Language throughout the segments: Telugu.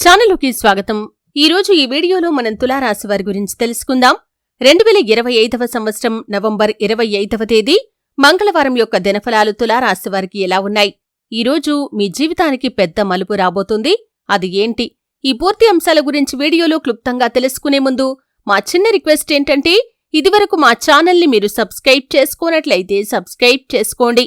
ఛానల్కి స్వాగతం. ఈరోజు ఈ వీడియోలో మనం తులారాశి వారి గురించి తెలుసుకుందాం. రెండు వేల ఇరవై ఐదవ సంవత్సరం నవంబర్ ఇరవై ఐదవ తేదీ మంగళవారం యొక్క దినఫలాలు తులారాశి వారికి ఎలా ఉన్నాయి? ఈ రోజు మీ జీవితానికి పెద్ద మలుపు రాబోతుంది. అది ఏంటి? ఈ పూర్తి అంశాల గురించి వీడియోలో క్లుప్తంగా తెలుసుకునే ముందు మా చిన్న రిక్వెస్ట్ ఏంటంటే ఇదివరకు మా ఛానల్ని మీరు సబ్స్క్రైబ్ చేసుకోనట్లయితే సబ్స్క్రైబ్ చేసుకోండి.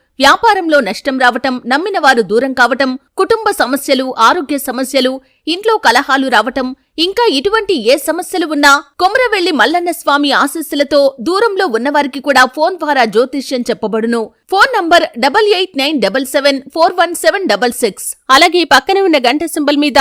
వ్యాపారంలో నష్టం రావటం నమ్మిన వారు దూరం కావటం కుటుంబ సమస్యలు ఆరోగ్య సమస్యలు ఇంట్లో కలహాలు రావటం ఇంకా ఇటువంటి ఏ సమస్యలు ఉన్నా కొమరవెల్లి మల్లన్న స్వామి ఆశస్సులతో దూరంలో ఉన్నవారికి కూడా ఫోన్ ద్వారా జ్యోతిష్యం చెప్పబడును. Phone number double eight nine double seven four one seven double six. అలాగే పక్కనే ఉన్న గంట సింబల్ మీద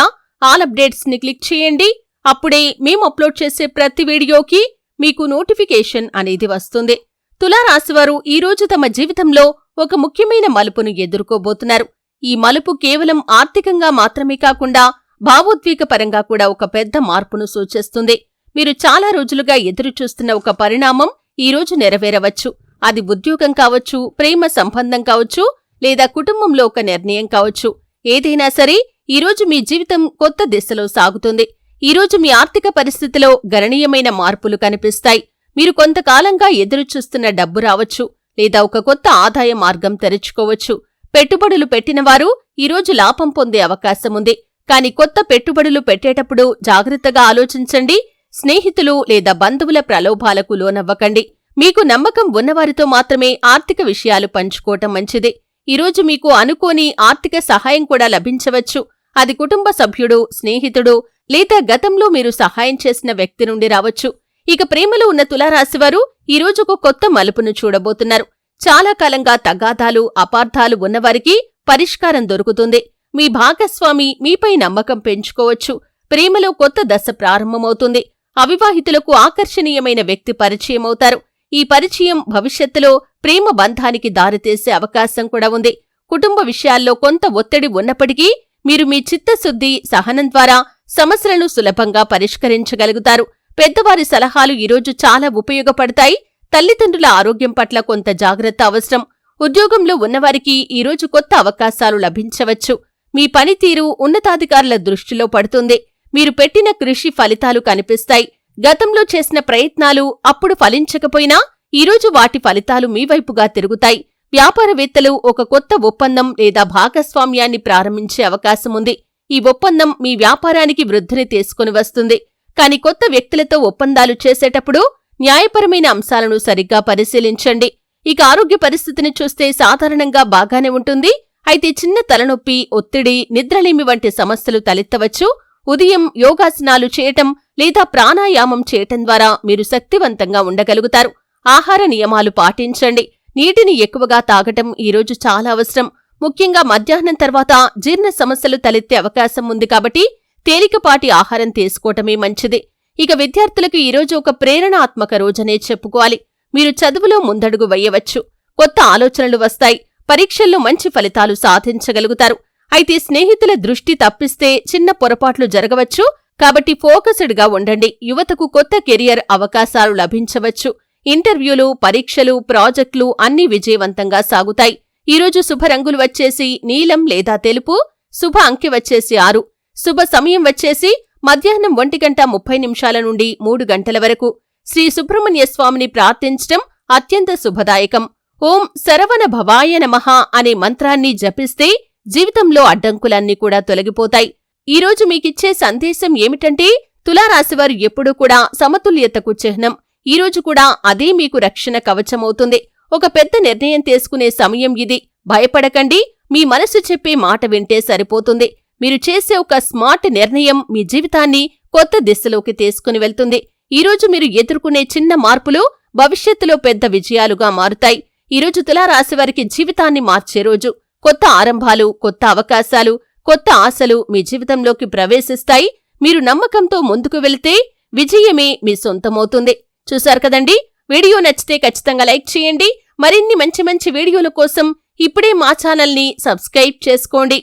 ఆల్ అప్డేట్స్ని క్లిక్ చేయండి. అప్పుడే మేము అప్లోడ్ చేసే ప్రతి వీడియోకి మీకు నోటిఫికేషన్ అనేది వస్తుంది. తులారాశివారు ఈరోజు తమ జీవితంలో ఒక ముఖ్యమైన మలుపును ఎదుర్కోబోతున్నారు. ఈ మలుపు కేవలం ఆర్థికంగా మాత్రమే కాకుండా భావోద్వేగపరంగా కూడా ఒక పెద్ద మార్పును సూచిస్తుంది. మీరు చాలా రోజులుగా ఎదురుచూస్తున్న ఒక పరిణామం ఈరోజు నెరవేరవచ్చు. అది ఉద్యోగం కావచ్చు ప్రేమ సంబంధం కావచ్చు లేదా కుటుంబంలో ఒక నిర్ణయం కావచ్చు. ఏదైనా సరే ఈరోజు మీ జీవితం కొత్త దిశలో సాగుతుంది. ఈరోజు మీ ఆర్థిక పరిస్థితిలో గణనీయమైన మార్పులు కనిపిస్తాయి. మీరు కొంతకాలంగా ఎదురుచూస్తున్న డబ్బు రావచ్చు లేదా ఒక కొత్త ఆదాయ మార్గం తెరుచుకోవచ్చు. పెట్టుబడులు పెట్టినవారు ఈరోజు లాభం పొందే అవకాశం ఉంది. కాని కొత్త పెట్టుబడులు పెట్టేటప్పుడు జాగ్రత్తగా ఆలోచించండి. స్నేహితులు లేదా బంధువుల ప్రలోభాలకు లోనవ్వకండి. మీకు నమ్మకం ఉన్నవారితో మాత్రమే ఆర్థిక విషయాలు పంచుకోవటం మంచిది. ఈరోజు మీకు అనుకోని ఆర్థిక సహాయం కూడా లభించవచ్చు. అది కుటుంబ సభ్యుడు స్నేహితుడు లేదా గతంలో మీరు సహాయం చేసిన వ్యక్తి నుండి రావచ్చు. ఇక ప్రేమలో ఉన్న తులారాశివారు ఈరోజుకు కొత్త మలుపును చూడబోతున్నారు. చాలా కాలంగా తగాదాలు అపార్థాలు ఉన్నవారికి పరిష్కారం దొరుకుతుంది. మీ భాగస్వామి మీపై నమ్మకం పెంచుకోవచ్చు. ప్రేమలో కొత్త దశ ప్రారంభమవుతుంది. అవివాహితులకు ఆకర్షణీయమైన వ్యక్తి పరిచయమవుతారు. ఈ పరిచయం భవిష్యత్తులో ప్రేమ బంధానికి దారితీసే అవకాశం కూడా ఉంది. కుటుంబ విషయాల్లో కొంత ఒత్తిడి ఉన్నప్పటికీ మీరు మీ చిత్తశుద్ధి సహనం ద్వారా సమస్యలను సులభంగా పరిష్కరించగలుగుతారు. పెద్దవారి సలహాలు ఈరోజు చాలా ఉపయోగపడతాయి. తల్లిదండ్రుల ఆరోగ్యం పట్ల కొంత జాగ్రత్త అవసరం. ఉద్యోగంలో ఉన్నవారికి ఈరోజు కొత్త అవకాశాలు లభించవచ్చు. మీ పనితీరు ఉన్నతాధికారుల దృష్టిలో పడుతుంది. మీరు పెట్టిన కృషి ఫలితాలు కనిపిస్తాయి. గతంలో చేసిన ప్రయత్నాలు అప్పుడు ఫలించకపోయినా ఈరోజు వాటి ఫలితాలు మీ వైపుగా తిరుగుతాయి. వ్యాపారవేత్తలు ఒక కొత్త ఒప్పందం లేదా భాగస్వామ్యాన్ని ప్రారంభించే అవకాశం ఉంది ఈ ఒప్పందం మీ వ్యాపారానికి వృద్ధిని తీసుకుని వస్తుంది. కాని కొత్త వ్యక్తులతో ఒప్పందాలు చేసేటప్పుడు న్యాయపరమైన అంశాలను సరిగ్గా పరిశీలించండి. ఇక ఆరోగ్య పరిస్థితిని చూస్తే సాధారణంగా బాగానే ఉంటుంది. అయితే చిన్న తలనొప్పి ఒత్తిడి నిద్రలేమి వంటి సమస్యలు తలెత్తవచ్చు. ఉదయం యోగాసనాలు చేయటం లేదా ప్రాణాయామం చేయటం ద్వారా మీరు శక్తివంతంగా ఉండగలుగుతారు. ఆహార నియమాలు పాటించండి. నీటిని ఎక్కువగా తాగటం ఈరోజు చాలా అవసరం. ముఖ్యంగా మధ్యాహ్నం తర్వాత జీర్ణ సమస్యలు తలెత్తే అవకాశం ఉంది కాబట్టి తేలికపాటి ఆహారం తీసుకోవటమే మంచిది. ఇక విద్యార్థులకు ఈరోజు ఒక ప్రేరణాత్మక రోజనే చెప్పుకోవాలి. మీరు చదువులో ముందడుగు వేయవచ్చు. కొత్త ఆలోచనలు వస్తాయి. పరీక్షల్లో మంచి ఫలితాలు సాధించగలుగుతారు. అయితే స్నేహితుల దృష్టి తప్పిస్తే చిన్న పొరపాట్లు జరగవచ్చు. కాబట్టి ఫోకస్డ్గా ఉండండి. యువతకు కొత్త కెరియర్ అవకాశాలు లభించవచ్చు. ఇంటర్వ్యూలు పరీక్షలు ప్రాజెక్టులు అన్నీ విజయవంతంగా సాగుతాయి. ఈరోజు శుభరంగులు వచ్చేసి నీలం లేదా తెలుపు శుభ అంకె వచ్చేసి ఆరు. శుభ సమయం వచ్చేసి మధ్యాహ్నం ఒంటి గంట ముప్పై నిమిషాల నుండి మూడు గంటల వరకు. శ్రీ సుబ్రహ్మణ్య స్వామిని ప్రార్థించటం అత్యంత శుభదాయకం. ఓం శరవణ భవాయ నమః అనే మంత్రాన్ని జపిస్తే జీవితంలో అడ్డంకులన్నీ కూడా తొలగిపోతాయి. ఈరోజు మీకిచ్చే సందేశం ఏమిటంటే తులారాశివారు ఎప్పుడూ కూడా సమతుల్యతకు చిహ్నం. ఈరోజు కూడా అదే మీకు రక్షణ కవచమవుతుంది. ఒక పెద్ద నిర్ణయం తీసుకునే సమయం ఇది. భయపడకండి. మీ మనసు చెప్పే మాట వింటే సరిపోతుంది. మీరు చేసే ఒక స్మార్ట్ నిర్ణయం మీ జీవితాన్ని కొత్త దిశలోకి తీసుకుని వెళ్తుంది. ఈరోజు మీరు ఎదుర్కొనే చిన్న మార్పులు భవిష్యత్తులో పెద్ద విజయాలుగా మారుతాయి. ఈరోజు తులారాశివారికి జీవితాన్ని మార్చే రోజు. కొత్త ఆరంభాలు కొత్త అవకాశాలు కొత్త ఆశలు మీ జీవితంలోకి ప్రవేశిస్తాయి. మీరు నమ్మకంతో ముందుకు వెళితే విజయమే మీ సొంతమవుతుంది. చూశారు కదండి? వీడియో నచ్చితే ఖచ్చితంగా లైక్ చేయండి. మరిన్ని మంచి మంచి వీడియోల కోసం ఇప్పుడే మా ఛానల్ని సబ్స్క్రైబ్ చేసుకోండి.